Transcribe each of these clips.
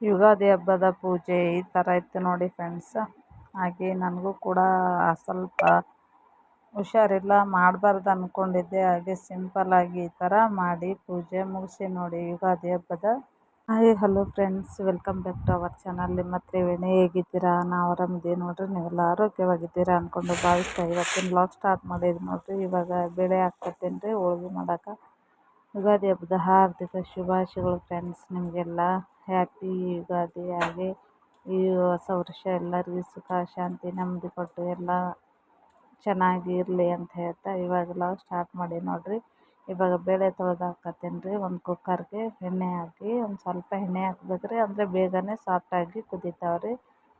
ಯುಗಾದಿ ಹಬ್ಬದ ಪೂಜೆ ಈ ಥರ ಇತ್ತು ನೋಡಿ ಫ್ರೆಂಡ್ಸ್ ಹಾಗೆ ನನಗೂ ಕೂಡ ಸ್ವಲ್ಪ ಹುಷಾರಿಲ್ಲ, ಮಾಡಬಾರ್ದು ಅಂದ್ಕೊಂಡಿದ್ದೆ ಹಾಗೆ ಸಿಂಪಲ್ಲಾಗಿ ಈ ಥರ ಮಾಡಿ ಪೂಜೆ ಮುಗಿಸಿ ನೋಡಿ ಯುಗಾದಿ ಹಬ್ಬದ. Hi hello friends welcome back to our channel ನಿಮ್ಮ ತ್ರಿವೇಣಿ ಹೇಗಿದ್ದೀರಾ? ನಾವು ಆರಾಮಿದ್ದೀವಿ ನೋಡಿರಿ. ನೀವೆಲ್ಲ ಆರೋಗ್ಯವಾಗಿದ್ದೀರಾ ಅಂದ್ಕೊಂಡು ಭಾವಿಸ್ತಾ ಇವತ್ತಿನ ಬ್ಲಾಗ್ ಸ್ಟಾರ್ಟ್ ಮಾಡಿದ್ದು ನೋಡಿರಿ. ಇವಾಗ ಬೆಳೆ ಹಾಕ್ಕೊತೀನಿ ರೀ ಹೋಳ್ಗೆ ಮಾಡೋಕೆ. ಯುಗಾದಿ ಹಬ್ಬದ ಹಾರ್ದಿಕ ಶುಭಾಶಯಗಳು ಫ್ರೆಂಡ್ಸ್ ನಿಮಗೆಲ್ಲ. ಹ್ಯಾಪಿ ಯುಗಾದಿ ಹಾಗೆ ಈ ಹೊಸ ವರ್ಷ ಎಲ್ಲರಿಗೂ ಸುಖ ಶಾಂತಿ ನೆಮ್ಮದಿ ಕೊಟ್ಟು ಎಲ್ಲ ಚೆನ್ನಾಗಿ ಇರಲಿ ಅಂತ ಹೇಳ್ತಾ ಇವಾಗೆಲ್ಲ ಸ್ಟಾರ್ಟ್ ಮಾಡಿ ನೋಡಿರಿ. ಇವಾಗ ಬೇಳೆ ತೊಳೆದು ಹಾಕತ್ತೀನಿ ರೀ. ಒಂದು ಕುಕ್ಕರ್ಗೆ ಎಣ್ಣೆ ಹಾಕಿ ಒಂದು ಸ್ವಲ್ಪ ಎಣ್ಣೆ ಹಾಕ್ಬೇಕು ರೀ ಅಂದರೆ ಬೇಗನೆ ಸಾಫ್ಟಾಗಿ ಕುದೀತಾವೆ ರೀ.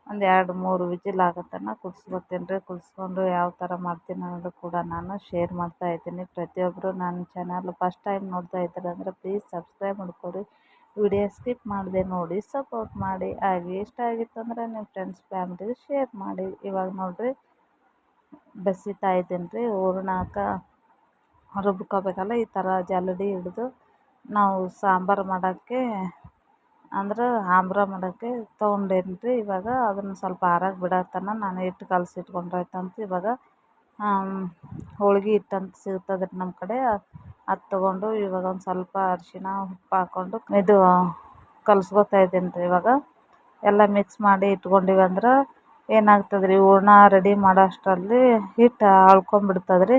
ಒಂದು ಎರಡು ಮೂರು ವಿಜಿಲ್ ಆಗತ್ತನ ಕುದಿಸ್ಕೊತೀನಿ ರೀ. ಕುದಿಸ್ಕೊಂಡು ಯಾವ ಥರ ಮಾಡ್ತೀನಿ ಅನ್ನೋದು ಕೂಡ ನಾನು ಶೇರ್ ಮಾಡ್ತಾ ಇದ್ದೀನಿ. ಪ್ರತಿಯೊಬ್ಬರು ನನ್ನ ಚಾನಲ್ ಫಸ್ಟ್ ಟೈಮ್ ನೋಡ್ತಾ ಇದ್ದಾರೆ ಅಂದರೆ ಪ್ಲೀಸ್ ಸಬ್ಸ್ಕ್ರೈಬ್ ಮಾಡ್ಕೊರಿ ವಿಡಿಯೋ ಸ್ಕಿಪ್ ಮಾಡದೆ ನೋಡಿ, ಸಪೋರ್ಟ್ ಮಾಡಿ. ಹಾಗೆ ಇಷ್ಟ ಆಗಿತ್ತು ಅಂದರೆ ನಿಮ್ಮ ಫ್ರೆಂಡ್ಸ್ ಫ್ಯಾಮ್ಲಿಗೆ ಶೇರ್ ಮಾಡಿ. ಇವಾಗ ನೋಡಿರಿ ಬಸಿತಾ ಇದ್ದೀನಿ ರೀ ಹೂರ್ಣಾಕ ರುಬ್ಕೋಬೇಕಲ್ಲ, ಈ ಥರ ಜಲ್ಲಡಿ ಹಿಡಿದು ನಾವು ಸಾಂಬಾರು ಮಾಡೋಕ್ಕೆ ಅಂದ್ರೆ ಆಂಬ್ರ ಮಾಡೋಕ್ಕೆ ತೊಗೊಂಡೇನಿ ರೀ ಇವಾಗ ಅದನ್ನು ಸ್ವಲ್ಪ ಆರಾಗಿ ಬಿಡತ್ತನ ನಾನು ಹಿಟ್ಟು ಕಲಸಿ ಇಟ್ಕೊಂಡ್ರಾಯ್ತಂತ ಇವಾಗ ಹೋಳ್ಗೆ ಹಿಟ್ಟಂತ ಸಿಗ್ತದ್ರಿ ಸಿಗ್ತದೆ ರೀ ನಮ್ಮ ಕಡೆ. ಅದು ತೊಗೊಂಡು ಇವಾಗ ಒಂದು ಸ್ವಲ್ಪ ಅರಿಶಿಣ ಉಪ್ಪು ಹಾಕ್ಕೊಂಡು ಇದು ಕಲಸ್ಕೊತಾ ಇದ್ದೀನಿ ರೀ ಇವಾಗ. ಎಲ್ಲ ಮಿಕ್ಸ್ ಮಾಡಿ ಇಟ್ಕೊಂಡಿವಿ ಅಂದ್ರೆ ಏನಾಗ್ತದೆ ರೀ ಹೂರ್ಣ ರೆಡಿ ಮಾಡೋ ಅಷ್ಟರಲ್ಲಿ ಹಿಟ್ಟು ಅಳ್ಕೊಂಬಿಡ್ತದೆ ರೀ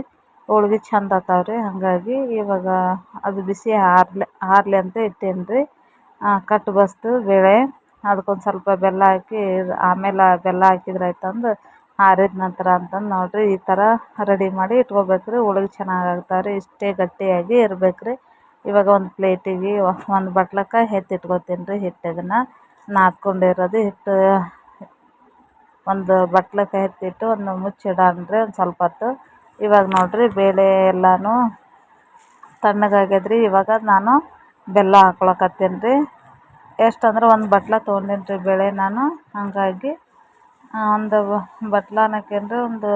ಹೋಳ್ಗೆ ಚೆಂದ ಆಗ್ತಾವೆ ರೀ ಹಾಗಾಗಿ ಇವಾಗ ಅದು ಬಿಸಿ ಆರ್ಲಿ, ಆರಲಿ ಅಂತ ಇಟ್ಟೇನಿ ರೀ. ಕಟ್ಟು ಬಸಿದು ಬೇಳೆ, ಅದಕ್ಕೊಂದು ಸ್ವಲ್ಪ ಬೆಲ್ಲ ಹಾಕಿ, ಆಮೇಲೆ ಬೆಲ್ಲ ಹಾಕಿದ್ರೆ ಆರಿದ ನಂತರ ಅಂತಂದು ನೋಡಿರಿ, ಈ ಥರ ರೆಡಿ ಮಾಡಿ ಇಟ್ಕೊಬೇಕು ರೀ ಹೋಳ್ಗೆ ಚೆನ್ನಾಗಿ ರೀ ಇಷ್ಟೇ ಗಟ್ಟಿಯಾಗಿ ಇರ್ಬೇಕು ರೀ ಇವಾಗ ಒಂದು ಪ್ಲೇಟಿಗೆ ಒಂದು ಬಟ್ಲಕ್ಕೆ ಎತ್ತಿಟ್ಕೋತೀನಿ ರೀ ಹಿಟ್ಟು ಅದನ್ನು ನಾದ್ಕೊಂಡಿರೋದು. ಹಿಟ್ಟು ಒಂದು ಬಟ್ಲಕ್ಕೆ ಎತ್ತಿಟ್ಟು ಒಂದು ಮುಚ್ಚಿಡಣ್ರಿ ಒಂದು ಸ್ವಲ್ಪ ಹೊತ್ತು. ಇವಾಗ ನೋಡಿರಿ, ಬೇಳೆ ಎಲ್ಲನೂ ತಣ್ಣಗಾಗ್ಯದ ರೀ ಇವಾಗ ನಾನು ಬೆಲ್ಲ ಹಾಕ್ಕೊಳಕತ್ತೀನಿ ರೀ. ಎಷ್ಟು ಅಂದ್ರೆ ಒಂದು ಬಟ್ಲ ತೊಗೊಂಡೀನಿ ರೀ ಬೇಳೆ ನಾನು ಹಾಗಾಗಿ. ಒಂದು ಬಟ್ಲು ಅನ್ನಕ್ಕೇನು ಒಂದು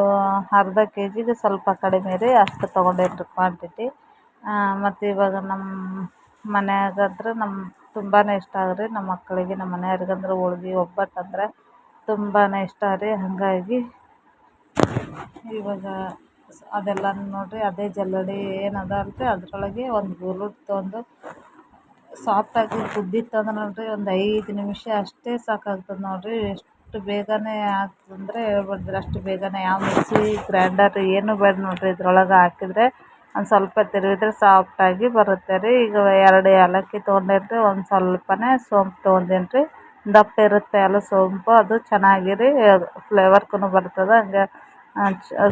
ಅರ್ಧ ಕೆ ಜಿಗೆ ಸ್ವಲ್ಪ ಕಡಿಮೆ ರೀ, ಅಷ್ಟು ತೊಗೊಂಡೇನಿ ರೀ ಕ್ವಾಂಟಿಟಿ ಮತ್ತು ಇವಾಗ ನಮ್ಮ ಮನ್ಯಾಗಂದ್ರೆ ನಮ್ಮ ತುಂಬಾ ಇಷ್ಟ ರೀ ನಮ್ಮ ಮಕ್ಕಳಿಗೆ ನಮ್ಮ ಮನೆಯವ್ರಿಗಂದ್ರೆ ಹೋಳ್ಗೆ ಒಬ್ಬಟ್ಟು ಅಂದರೆ ತುಂಬಾ ಇಷ್ಟ ರೀ, ಹಾಗಾಗಿ ಇವಾಗ ಅದೆಲ್ಲ ನೋಡಿರಿ, ಅದೇ ಜಲ್ಲಡಿ ಏನದ ಅಂತ ಅದರೊಳಗೆ ಒಂದು ಗುರುಟ್ ತೊಗೊಂಡು ಸಾಫ್ಟಾಗಿ ಕುದ್ದಿತ್ತಂದ್ರೆ ನೋಡಿರಿ, ಒಂದು ಐದು ನಿಮಿಷ ಅಷ್ಟೇ ಸಾಕಾಗ್ತದೆ ನೋಡಿರಿ, ಎಷ್ಟು ಬೇಗನೆ ಆಗ್ತದಂದರೆ ಹೇಳ್ಬಾರ್ದು ಅಷ್ಟು ಬೇಗನೆ. ಯಾವ ಮಿಕ್ಸಿ ಗ್ರೈಂಡರ್ ಏನು ಬೇಡ ನೋಡಿರಿ, ಇದ್ರೊಳಗೆ ಹಾಕಿದ್ರೆ ಒಂದು ಸ್ವಲ್ಪ ತಿರುವಿದ್ರೆ ಸಾಫ್ಟಾಗಿ ಬರುತ್ತೆ ರೀ. ಈಗ ಎರಡು ಏಲಕ್ಕಿ ತೊಗೊಂಡೇನಿ ರೀ ಒಂದು ಸ್ವಲ್ಪನೇ ಸೋಂಪು ತೊಗೊಂಡೇನಿ ರೀ ದಪ್ಪ ಇರುತ್ತೆ ಅಲ್ಲ ಸೋಂಪು, ಅದು ಚೆನ್ನಾಗಿ ರೀ ಫ್ಲೇವರ್ಗೂ ಬರ್ತದೆ. ಹಂಗೆ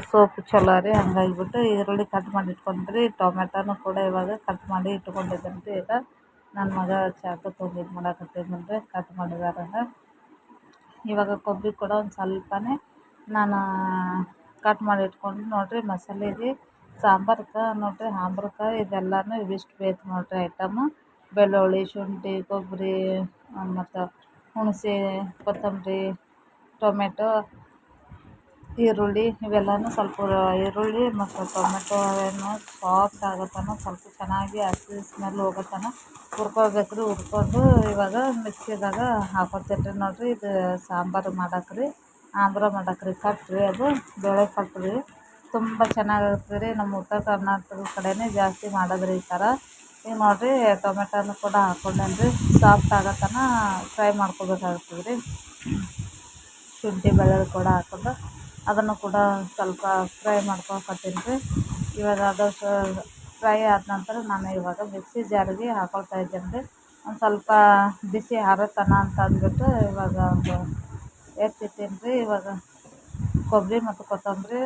ಸೋಪು ಚಲೋ ರೀ, ಹಂಗಾಗಿಬಿಟ್ಟು ಈರುಳ್ಳಿ ಕಟ್ ಮಾಡಿ ಇಟ್ಕೊಂಡ್ರಿ. ಟೊಮೆಟೊನೂ ಕೂಡ ಇವಾಗ ಕಟ್ ಮಾಡಿ ಇಟ್ಕೊಂಡಿದ್ದೀನಿ ರೀ ಈಗ. ನನ್ನ ಮಗ ಚಾಕು ತೊಗೊಂಡು ಇದು ರೀ ಕಟ್ ಮಾಡಿದಾರಂಗ ಇವಾಗ ಕೊಬ್ಬರಿ ಕೂಡ ಒಂದು ಸ್ವಲ್ಪನೇ ನಾನು ಕಟ್ ಮಾಡಿ ಇಟ್ಕೊಂಡು ನೋಡಿರಿ ಮಸಾಲೆಗೆ ಸಾಂಬಾರ್ಗೆ ನೋಡಿರಿ ಆಮ್ರಕ್ಕೆ ಇದೆಲ್ಲನೂ ಇವಿಷ್ಟು ಬೇಕು ನೋಡಿರಿ ಐಟಮು ಬೆಳ್ಳುಳ್ಳಿ, ಶುಂಠಿ, ಕೊಬ್ಬರಿ ಮತ್ತು ಹುಣಸೆ, ಕೊತ್ತಂಬರಿ, ಟೊಮೆಟೊ ಈರುಳ್ಳಿ, ಇವೆಲ್ಲನೂ ಸ್ವಲ್ಪ ಈರುಳ್ಳಿ ಮತ್ತು ಟೊಮೆಟೊವನ್ನು ಸಾಫ್ಟ್ ಆಗೋ ಸ್ವಲ್ಪ ಚೆನ್ನಾಗಿ ಹಸಿ ಸ್ಮೆಲ್ ಹೋಗೋ ತನಕ ಹುರ್ಕೋಬೇಕು ರೀ ಹುರ್ಕೊಂಡು ಇವಾಗ ಮಿಕ್ಸಿದಾಗ ಹಾಕ್ಕೊತೀನಿ ರೀ ನೋಡಿರಿ. ಇದು ಸಾಂಬಾರು ಮಾಡಕ್ಕೆ ರೀ ಆಂಧ್ರ ಮಾಡಕ್ಕೆ ರೀ ಅದು ಬೇಳೆ ಕಟ್ ರೀ ತುಂಬ ಚೆನ್ನಾಗಿರುತ್ತೆ ರೀ. ನಮ್ಮ ಉತ್ತರ ಕರ್ನಾಟಕದ ಕಡೆಯೇ ಜಾಸ್ತಿ ಮಾಡೋದು ರೀ ಈ ಥರ. ಈಗ ನೋಡಿರಿ, ಟೊಮೆಟೊನು ಕೂಡ ಹಾಕ್ಕೊಂಡೇನಿ ರೀ ಸಾಫ್ಟ್ ಆಗೋ ತನಕ ಫ್ರೈ ಮಾಡ್ಕೊಬೇಕಾಗ್ತದೆ ರೀ ಶುಂಠಿ ಬೆಳ್ಳುಳ್ಳಿ ಕೂಡ ಹಾಕ್ಕೊಂಡು ಅದನ್ನು ಕೂಡ ಸ್ವಲ್ಪ ಫ್ರೈ ಮಾಡ್ಕೊಳಕತ್ತೀನಿ ರೀ. ಇವಾಗ ಅದು ಫ್ರೈ ಆದ ನಂತರ ನಾನು ಇವಾಗ ಮಿಕ್ಸಿ ಜಾರಿಗೆ ಹಾಕ್ಕೊಳ್ತಾ ಇದ್ದೀನಿ ರೀ. ಒಂದು ಸ್ವಲ್ಪ ಬಿಸಿ ಆರತನ ಅಂತ ಅಂದ್ಬಿಟ್ಟು ಇವಾಗ ಒಂದು ಎತ್ತಿಟ್ಟೀನಿ ರೀ. ಇವಾಗ ಕೊಬ್ಬರಿ ಮತ್ತು ಕೊತ್ತಂಬರಿ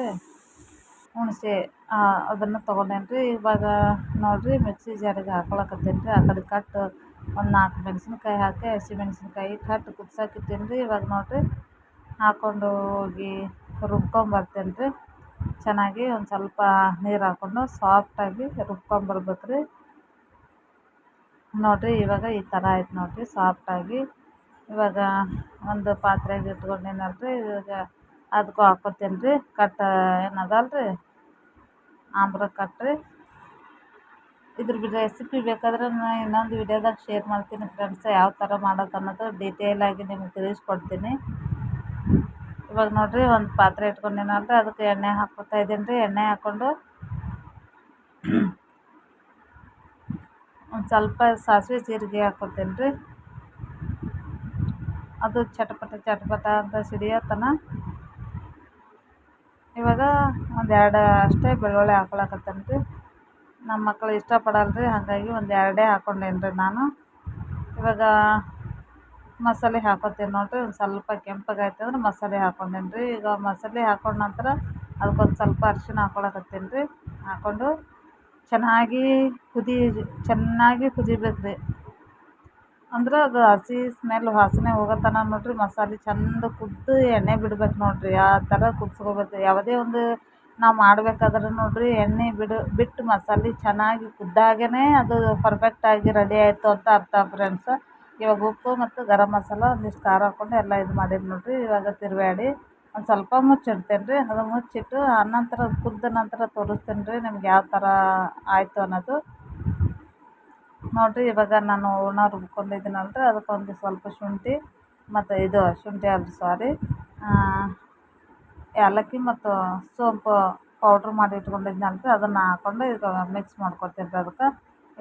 ಹುಣಸೆ ಅದನ್ನು ತೊಗೊಂಡೇನಿ ರೀ. ಇವಾಗ ನೋಡಿರಿ ಮಿಕ್ಸಿ ಜಾರಿಗೆ ಹಾಕ್ಕೊಳಕತ್ತೀನಿ ರೀ. ಆ ಕಡೆ ಕಟ್ ಒಂದು ನಾಲ್ಕು ಮೆಣಸಿನ್ಕಾಯಿ ಹಾಕಿ ಹಸಿಮೆಣ್ಸಿನ್ಕಾಯಿ ಕಟ್ ಕುದ್ಸಾಕಿಟ್ಟೀನಿ ಇಟ್ಟೀನಿ ರೀ. ಇವಾಗ ನೋಡಿರಿ ಹಾಕ್ಕೊಂಡು ಹೋಗಿ ರುಬ್ಕೊಂಬರ್ತೇನೆ ರೀ. ಚೆನ್ನಾಗಿ ಒಂದು ಸ್ವಲ್ಪ ನೀರು ಹಾಕ್ಕೊಂಡು ಸಾಫ್ಟಾಗಿ ರುಬ್ಕೊಂಬರ್ಬೇಕು ರೀ ನೋಡಿರಿ ಇವಾಗ ಈ ಥರ ಆಯ್ತು ನೋಡಿರಿ ಸಾಫ್ಟಾಗಿ ಇವಾಗ ಒಂದು ಪಾತ್ರೆಗೆ ಇಟ್ಕೊಂಡಿನಲ್ರಿ, ಇವಾಗ ಅದಕ್ಕೂ ಹಾಕೋತೀನಿ ರೀ. ಕಟ್ ಏನದಲ್ರಿ? ಆಮ್ರ ಕಟ್ ರೀ. ಇದ್ರ ರೆಸಿಪಿ ಬೇಕಾದ್ರೆ ನಾನು ಇನ್ನೊಂದು ವಿಡಿಯೋದಾಗ ಶೇರ್ ಮಾಡ್ತೀನಿ ಫ್ರೆಂಡ್ಸ್ ಯಾವ ಥರ ಮಾಡೋದು ಅನ್ನೋದು ಡೀಟೇಲಾಗಿ ನಿಮಗೆ ತಿಳಿಸ್ಕೊಡ್ತೀನಿ. ಇವಾಗ ನೋಡಿರಿ ಒಂದು ಪಾತ್ರೆ ಇಟ್ಕೊಂಡಿನಲ್ರಿ ಅದಕ್ಕೆ ಎಣ್ಣೆ ಹಾಕ್ಕೊತಾ ಇದ್ದೀನಿ ರೀ. ಎಣ್ಣೆ ಹಾಕ್ಕೊಂಡು ಒಂದು ಸ್ವಲ್ಪ ಸಾಸಿವೆ ಜೀರಿಗೆ ಹಾಕ್ಕೊತೀನಿ ರೀ. ಅದು ಚಟಪಟ ಚಟಪಟ ಅಂತ ಸಿಡಿಯೋತನ. ಇವಾಗ ಒಂದು ಎರಡು ಅಷ್ಟೇ ಬೆಳ್ಳುಳ್ಳಿ ಹಾಕೊಳಕತ್ತೇನೆ ರೀ. ನಮ್ಮ ಮಕ್ಕಳು ಇಷ್ಟಪಡಲ್ಲ ರೀ ಹಾಗಾಗಿ ಒಂದು ಎರಡೇ ಹಾಕ್ಕೊಂಡೇನಿ ರೀ ನಾನು. ಇವಾಗ ಮಸಾಲೆ ಹಾಕೋತೀನಿ ನೋಡಿರಿ, ಒಂದು ಸ್ವಲ್ಪ ಕೆಂಪಗಾಯ್ತು ಅಂದ್ರೆ ಮಸಾಲೆ ಹಾಕ್ಕೊಂಡೇನಿ ರೀ ಈಗ ಮಸಾಲೆ ಹಾಕೊಂಡ ನಂತರ ಅದಕ್ಕೊಂದು ಸ್ವಲ್ಪ ಅರಿಶಿಣ ಹಾಕ್ಕೊಳಕತ್ತೀನಿ ರೀ ಹಾಕ್ಕೊಂಡು ಚೆನ್ನಾಗಿ ಕುದಿ, ಚೆನ್ನಾಗಿ ಕುದಿಬೇಕು ರೀ ಅಂದ್ರೆ ಅದು ಹಸಿ ಸ್ಮೆಲ್ ವಾಸನೆ ಹೋಗೋತನ ನೋಡಿರಿ, ಮಸಾಲೆ ಚೆಂದ ಕುದ್ದು ಎಣ್ಣೆ ಬಿಡ್ಬೇಕು ನೋಡಿರಿ. ಆ ಥರ ಕುದಿಸ್ಕೋಬೇಕು ಯಾವುದೇ ಒಂದು ನಾವು ಮಾಡ್ಬೇಕಾದ್ರೆ ನೋಡಿರಿ, ಎಣ್ಣೆ ಬಿಡು, ಬಿಟ್ಟು ಮಸಾಲೆ ಚೆನ್ನಾಗಿ ಕುದ್ದಾಗೇ ಅದು ಪರ್ಫೆಕ್ಟಾಗಿ ರೆಡಿ ಆಯಿತು ಅಂತ ಅರ್ಥ ಫ್ರೆಂಡ್ಸ್ ಇವಾಗ ಉಪ್ಪು ಮತ್ತು ಗರಂ ಮಸಾಲ ಒಂದಿಷ್ಟು ಖಾರ ಹಾಕ್ಕೊಂಡು ಎಲ್ಲ ಇದು ಮಾಡೀನಿ ನೋಡಿರಿ. ಇವಾಗ ತಿರುವಾಡಿ ಒಂದು ಸ್ವಲ್ಪ ಮುಚ್ಚಿಡ್ತೇನೆ ರೀ ಅದು ಮುಚ್ಚಿಟ್ಟು ಆನಂತರ ಕುದ್ದ ನಂತರ ತೋರಿಸ್ತೀನಿ ರೀ ನಿಮ್ಗೆ ಯಾವ ಥರ ಆಯಿತು ಅನ್ನೋದು. ನೋಡಿರಿ ಇವಾಗ ನಾನು ಹೂರ್ಣ ರುಬ್ಕೊಂಡಿದ್ದೀನಲ್ರಿ. ಅದಕ್ಕೊಂದು ಸ್ವಲ್ಪ ಶುಂಠಿ ಮತ್ತು ಇದು ಶುಂಠಿ ಅಲ್ಲ ಸಾರಿ ಏಲಕ್ಕಿ ಮತ್ತು ಸೋಂಪು ಪೌಡ್ರ್ ಮಾಡಿ ಇಟ್ಕೊಂಡಿದ್ನಲ್ರಿ ಅದನ್ನು ಹಾಕ್ಕೊಂಡು ಈಗ ಮಿಕ್ಸ್ ಮಾಡ್ಕೊತೀನಿ ರೀ ಅದಕ್ಕೆ.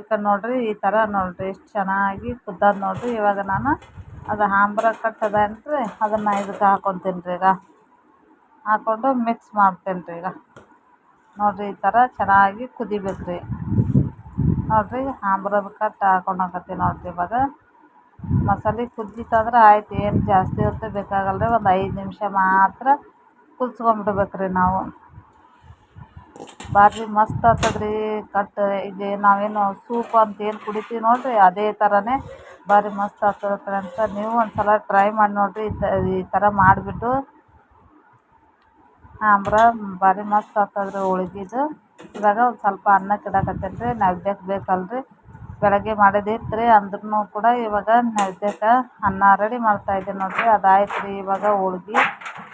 ಈಗ ನೋಡಿರಿ, ಈ ಥರ ನೋಡಿರಿ, ಎಷ್ಟು ಚೆನ್ನಾಗಿ ಕುದ್ದದ ನೋಡಿರಿ. ಇವಾಗ ನಾನು ಅದು ಆಂಬ್ರ ಕಟ್ಟದ ರೀ ಅದನ್ನು ಇದಕ್ಕೆ ಹಾಕೊತೀನಿ ರೀ ಈಗ. ಹಾಕ್ಕೊಂಡು ಮಿಕ್ಸ್ ಮಾಡ್ತೇನೆ ರೀ ಈಗ. ನೋಡಿರಿ, ಈ ಥರ ಚೆನ್ನಾಗಿ ಕುದಿಬೇಕು ರೀ ನೋಡಿರಿ ಆಂಬ್ರದ ಕಟ್ಟು ಹಾಕೊಂಡಾಕತ್ತೀನಿ ನೋಡಿರಿ ಇವಾಗ. ಮಸಾಲೆ ಕುದ್ದಿತ್ತಂದ್ರೆ ಆಯ್ತು, ಏನು ಜಾಸ್ತಿ ಹೊತ್ತು ಬೇಕಾಗಲ್ಲ ರೀ ಒಂದು ಐದು ನಿಮಿಷ ಮಾತ್ರ ಕುದಿಸ್ಕೊಂಬಿಡ್ಬೇಕು ರೀ ನಾವು. ಭಾರಿ ಮಸ್ತ್ ಆಗ್ತದ್ರೀ. ಕಟ್ ಈಗ ನಾವೇನು ಸೂಪ್ ಅಂತ ಏನು ಕುಡಿತೀವಿ ನೋಡಿರಿ, ಅದೇ ಥರನೇ ಭಾರಿ ಮಸ್ತ್ ಆಗ್ತದೆ ಫ್ರೆಂಡ್ಸ ನೀವು ಒಂದು ಸಲ ಟ್ರೈ ಮಾಡಿ ನೋಡಿರಿ, ಈ ಥರ ಮಾಡಿಬಿಟ್ಟು. ಆಮ್ರ ಭಾರಿ ಮಸ್ತ್ ಆಗ್ತದ್ರಿ ಹೋಳ್ಗಿದು ಇವಾಗ ಒಂದು ಸ್ವಲ್ಪ ಅನ್ನ ಇಡಕತ್ತೇನೆ ರೀ ನೈವೇದ್ಯಕ್ಕೆ ಬೇಕಲ್ರಿ. ಬೆಳಗ್ಗೆ ಮಾಡಿದಿತ್ತು ರೀ ಅಂದ್ರೂ ಕೂಡ ಇವಾಗ ನೈವೇದ್ಯಕ್ಕೆ ಅನ್ನ ರೆಡಿ ಮಾಡ್ತಾಯಿದ್ದೆ ನೋಡಿರಿ ಅದಾಯ್ತು ರೀ ಇವಾಗ ಹೋಳ್ಗೆ.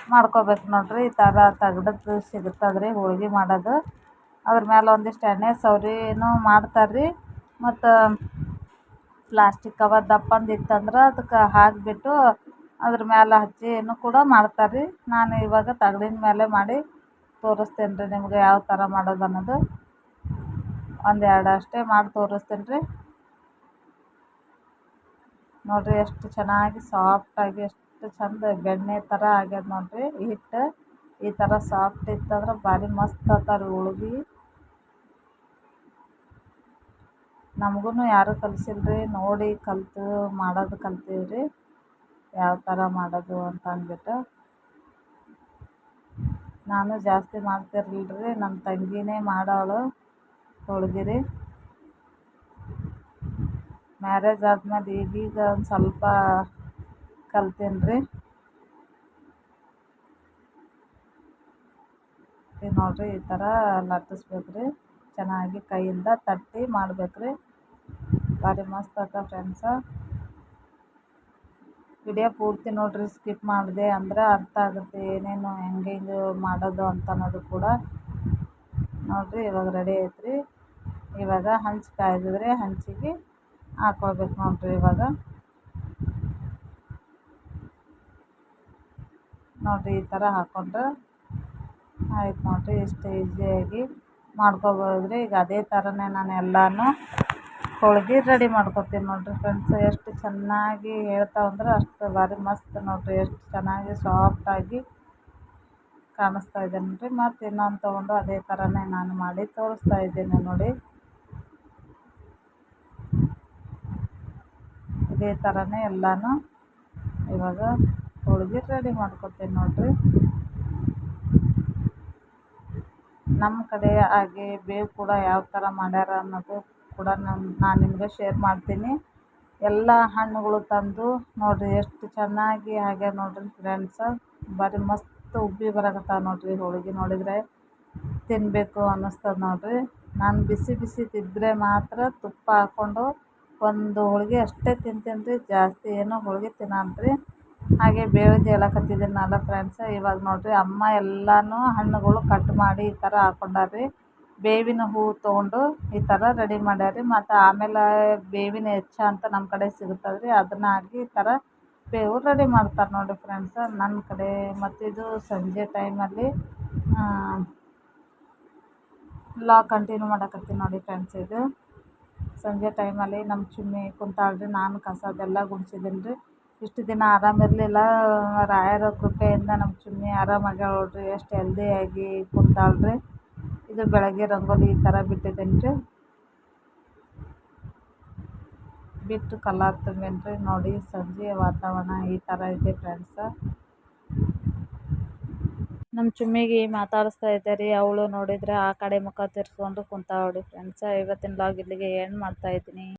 ಮಾಡ್ಕೋಬೇಕು ನೋಡಿರಿ, ಈ ಥರ ತಗಡದ್ದು ಸಿಗ್ತದೆ ರೀ ಹೋಳ್ಗೆ ಮಾಡೋದು. ಅದ್ರ ಮೇಲೆ ಒಂದಿಷ್ಟು ಎಣ್ಣೆ ಸವ್ರಿನೂ ಮಾಡ್ತಾರೆ ರೀ ಮತ್ತು ಪ್ಲಾಸ್ಟಿಕ್ ಕವರ್ ದಪ್ಪಂದು ಇತ್ತಂದ್ರೆ ಅದಕ್ಕೆ ಹಾಕಿಬಿಟ್ಟು ಅದ್ರ ಮೇಲೆ ಹಚ್ಚಿನೂ ಕೂಡ ಮಾಡ್ತಾರೆ ರೀ ನಾನು ಇವಾಗ ತಗಡಿನ ಮೇಲೆ ಮಾಡಿ ತೋರಿಸ್ತೇನೆ ರೀ ನಿಮಗೆ ಯಾವ ಥರ ಮಾಡೋದು ಅನ್ನೋದು. ಒಂದು ಎರಡು ಅಷ್ಟೇ ಮಾಡಿ ತೋರಿಸ್ತೀನಿ ರೀ ನೋಡಿರಿ ಎಷ್ಟು ಚೆನ್ನಾಗಿ ಸಾಫ್ಟಾಗಿ ಎಷ್ಟು ಚೆಂದ ಬೆಣ್ಣೆ ಥರ ಆಗ್ಯದ ನೋಡಿರಿ, ಹಿಟ್ಟು ಈ ಥರ ಸಾಫ್ಟ್ ಇತ್ತಂದ್ರೆ ಭಾರಿ ಮಸ್ತ್ ಆಗ್ತಾವೆ ರೀ ಹೋಳ್ಗೆ ನಮಗೂ ಯಾರೂ ಕಲಿಸಿಲ್ರಿ, ನೋಡಿ ಕಲಿತು ಮಾಡೋದು ಕಲ್ತೀವಿ ರೀ ಯಾವ ಥರ ಮಾಡೋದು ಅಂತ ಅಂದ್ಬಿಟ್ಟು. ನಾನು ಜಾಸ್ತಿ ಮಾಡ್ತಿರ್ಲಿಲ್ರಿ ನಮ್ಮ ತಂಗಿನೇ ಮಾಡೋಳು ಹೋಳ್ಗೆ ರೀ ಮ್ಯಾರೇಜ್ ಆದ್ಮೇಲೆ ಈಗೀಗ ಒಂದು ಸ್ವಲ್ಪ ಕಲ್ತೀನಿ ರೀ ಈಗ ನೋಡಿರಿ, ಈ ಥರ ಲಟ್ಟಿಸ್ಬೇಕ್ರಿ. ಚೆನ್ನಾಗಿ ಕೈಯಿಂದ ತಟ್ಟಿ ಮಾಡ್ಬೇಕು ರೀ ಭಾರಿ ಮಸ್ತ್ ಆತ ಫ್ರೆಂಡ್ಸ. ವಿಡಿಯೋ ಪೂರ್ತಿ ನೋಡ್ರಿ, ಸ್ಕಿಪ್ ಮಾಡಿದೆ ಅಂದ್ರೆ ಅರ್ಥ ಆಗುತ್ತೆ, ಏನೇನು ಹೆಂಗೆ ಹೆಂಗೆ ಮಾಡೋದು ಅಂತ ಅನ್ನೋದು ಕೂಡ. ನೋಡ್ರಿ, ಇವಾಗ ರೆಡಿ ಐತ್ರಿ. ಇವಾಗ ಹಂಚು ಕಾಯ್ದಿದ್ರೆ ಹಂಚಿಗೆ ಹಾಕ್ಕೊಳ್ಬೇಕು ನೋಡ್ರಿ ಇವಾಗ. ನೋಡಿರಿ, ಈ ಥರ ಹಾಕ್ಕೊಂಡ್ರೆ ಆಯ್ತು ನೋಡಿರಿ ಇಷ್ಟು ಈಸಿಯಾಗಿ ಮಾಡ್ಕೊಬೋದು ರೀ ಈಗ ಅದೇ ಥರನೇ ನಾನು ಎಲ್ಲನೂ ಹೋಳ್ಗೆ ರೆಡಿ ಮಾಡ್ಕೊತೀನಿ ನೋಡಿರಿ ಫ್ರೆಂಡ್ಸ್ ಎಷ್ಟು ಚೆನ್ನಾಗಿ ಹೇಳ್ತಾವೆ ಅಂದ್ರೆ ಅಷ್ಟು ಭಾರಿ ಮಸ್ತ್ ನೋಡಿರಿ, ಎಷ್ಟು ಚೆನ್ನಾಗಿ ಸಾಫ್ಟಾಗಿ ಕಾಣಿಸ್ತಾ ಇದೆ ನೋಡಿರಿ. ಮತ್ತು ಇನ್ನೊಂದು ತೊಗೊಂಡು ಅದೇ ಥರನೇ ನಾನು ಮಾಡಿ ತೋರಿಸ್ತಾ ಇದ್ದೀನಿ ನೋಡಿ. ಇದೇ ಥರನೇ ಎಲ್ಲನೂ ಇವಾಗ ಹೋಳ್ಗೆ ರೆಡಿ ಮಾಡ್ಕೊತೀನಿ ನೋಡಿರಿ. ನಮ್ಮ ಕಡೆ ಹಾಗೆ ಬೇವು ಕೂಡ ಯಾವ ಥರ ಮಾಡ್ಯಾರ ಅನ್ನೋದು ಕೂಡ ನಮ್ಮ ನಾನು ನಿಮಗೆ ಶೇರ್ ಮಾಡ್ತೀನಿ. ಎಲ್ಲ ಹಣ್ಣುಗಳು ತಂದು ನೋಡಿರಿ ಎಷ್ಟು ಚೆನ್ನಾಗಿ ಆಗ್ಯಾವ ನೋಡಿರಿ ಫ್ರೆಂಡ್ಸ ಭಾರಿ ಮಸ್ತ್ ಉಬ್ಬಿ ಬರಕತ್ತಾವ ನೋಡಿರಿ ಹೋಳ್ಗೆ ನೋಡಿದರೆ. ತಿನ್ನಬೇಕು ಅನ್ನಿಸ್ತದೆ ನೋಡಿರಿ. ನಾನು ಬಿಸಿ ಬಿಸಿ ತಿಂದರೆ ಮಾತ್ರ ತುಪ್ಪ ಹಾಕ್ಕೊಂಡು ಒಂದು ಹೋಳಿಗೆ ಅಷ್ಟೇ ತಿಂತೀನಿ ರೀ ಜಾಸ್ತಿ ಏನು ಹೋಳಿಗೆ ತಿನ್ನಲ್ಲ ರೀ ಹಾಗೆ ಬೇವಿಂದು ಹೇಳಕತ್ತಿದ್ದೀನಲ್ಲ ಫ್ರೆಂಡ್ಸ್ ಇವಾಗ ನೋಡಿರಿ ಅಮ್ಮ ಎಲ್ಲನೂ ಹಣ್ಣುಗಳು ಕಟ್ ಮಾಡಿ ಈ ಥರ ಹಾಕ್ಕೊಂಡಾರ ರೀ ಬೇವಿನ ಹೂ ತೊಗೊಂಡು ಈ ಥರ ರೆಡಿ ಮಾಡ್ಯಾರ ಮತ್ತು ಆಮೇಲೆ ಬೇವಿನ ಹೆಚ್ಚ ಅಂತ ನಮ್ಮ ಕಡೆ ಸಿಗುತ್ತದೆ ರೀ ಅದನ್ನು ಹಾಕಿ ಈ ಥರ ಬೇವು ರೆಡಿ ಮಾಡ್ತಾರೆ ನೋಡಿ ಫ್ರೆಂಡ್ಸ್ ನನ್ನ ಕಡೆ. ಮತ್ತು ಇದು ಸಂಜೆ ಟೈಮಲ್ಲಿ ಲಾ ಕಂಟಿನ್ಯೂ ಮಾಡಕತ್ತೀನಿ ನೋಡಿ ಫ್ರೆಂಡ್ಸ್ ಇದು. ಸಂಜೆ ಟೈಮಲ್ಲಿ ನಮ್ಮ ಚಿಮ್ಮಿ ಕುಂತಾಳ್ರಿ, ನಾನು ಕಸದೆಲ್ಲ ಗುಡಿಸಿದ್ದೀನಿ ರೀ ಇಷ್ಟು ದಿನ ಆರಾಮಿರಲಿಲ್ಲ ರಾಯರ ಕೃಪೆಯಿಂದ ನಮ್ಮ ಚಿಮ್ಮಿ ಆರಾಮಾಗ್ಯಾಳ ನೋಡ್ರಿ, ಎಷ್ಟು ಹೆಲ್ದಿಯಾಗಿ ರೀ ಇದು ಬೆಳಗ್ಗೆ ರಂಗೋಲಿ ಈ ಥರ ಬಿಟ್ಟಿದ್ದೇನೆ ರೀ. ಬಿಟ್ಟು ಕಲರ್ ತುಂಬೇನು ರೀ ನೋಡಿ ಸಂಜೆ ವಾತಾವರಣ ಈ ಥರ ಇದೆ ಫ್ರೆಂಡ್ಸ ನಮ್ಮ ಚುಮ್ಮಿಗೆ ಮಾತಾಡಿಸ್ತಾ ಇದ್ದೆ ರೀ ಅವಳು ನೋಡಿದರೆ ಆ ಕಡೆ ಮುಖ ತಿರ್ಸ್ಕೊಂಡು ಕುಂತಾಳ ನೋಡಿ ಫ್ರೆಂಡ್ಸ ಇವತ್ತಿನ ಲಾಗ್ ಇಲ್ಲಿಗೆ ಎಂಡ್ ಮಾಡ್ತಾ ಇದ್ದೀನಿ.